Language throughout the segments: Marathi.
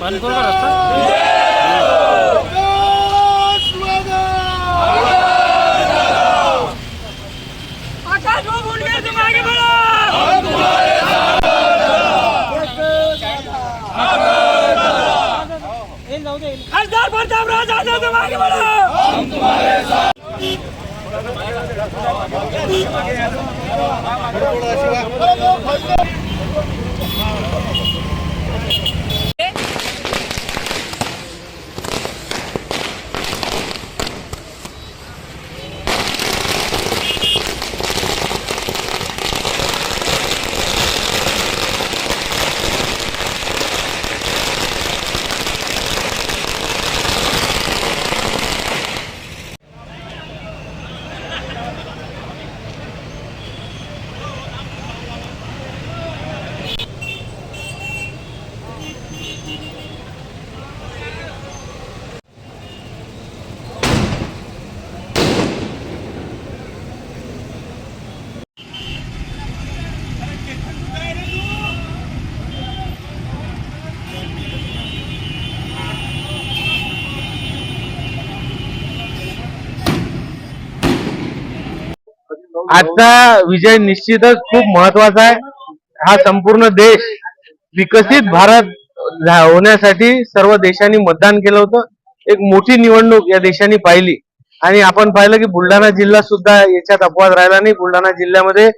पाणीपुरवठा रस्ता आकाश वो भूल गए तुम आगे बढ़ो खासदार प्रतापराव जाधव तुम आगे आजचा विजय निश्चितच खूप महत्त्वाचा आहे. हा संपूर्ण देश विकसित भारत होण्यासाठी सर्व देशांनी मतदान केलं होतं. एक मोठी निवडणूक या देशांनी पाहिली. आणि आपण पाहिलं की बुलढाणा जिल्हा सुद्धा याच्यात अपवाद राहिला नाही. बुलढाणा जिल्ह्यामध्ये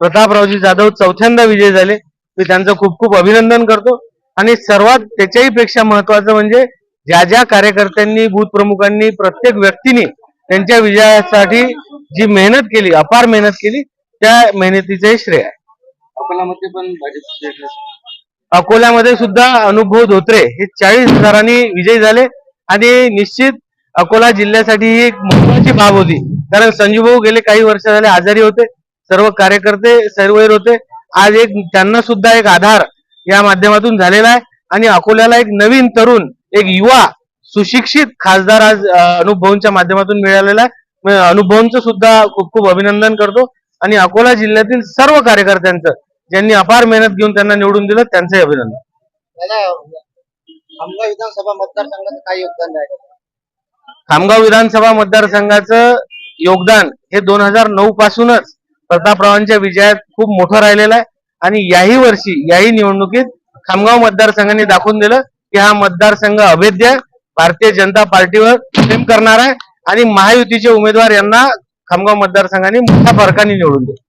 प्रतापरावजी जाधव चौथ्यांदा विजय झाले. मी त्यांचं खूप खूप अभिनंदन करतो. आणि सर्वात त्याच्याही पेक्षा महत्वाचं म्हणजे ज्या ज्या कार्यकर्त्यांनी बूथ प्रमुखांनी प्रत्येक व्यक्तीने त्यांच्या विजयासाठी जी मेहनत केली अपार मेहनत केली त्या मेहनतीचे श्रेय आहे. अकोलामध्ये पण भाजप अकोल्यामध्ये सुद्धा अनुभव धोत्रे हे चाळीस हजारांनी विजयी झाले आणि निश्चित अकोला जिल्ह्यासाठी ही एक महत्वाची बाब होती. कारण संजू भाऊ गेले काही वर्ष झाले आजारी होते सर्व कार्यकर्ते सर्वैर होते. आज एक त्यांना सुद्धा एक आधार या माध्यमातून झालेला आहे. आणि अकोल्याला एक नवीन तरुण एक युवा सुशिक्षित खासदार आज अं, अनुप भाऊंच्या माध्यमातून मिळालेला आहे. भाऊंचं सुद्धा खूप खूप अभिनंदन करतो. आणि अकोला जिल्ह्यातील सर्व कार्यकर्त्यांचं ज्यांनी अपार मेहनत घेऊन त्यांना निवडून दिलं त्यांचंही अभिनंदन. दादा आमगाव विधानसभा मतदारसंघाचं काय योगदान आहे? खामगाव विधानसभा मतदारसंघाचं योगदान हे दोन हजार नऊ पासूनच प्रतापरावांच्या विजयात खूप मोठं राहिलेलं आहे. आणि याही वर्षी याही निवडणुकीत खामगाव मतदारसंघाने दाखवून दिलं की हा मतदारसंघ अभेद्य आहे. भारतीय जनता पार्टीवर प्रेम करणार आहे. आणि महायुतीचे उमेदवार यांना खामगाव मतदारसंघाने मोठ्या फरकाने निवडून दिले.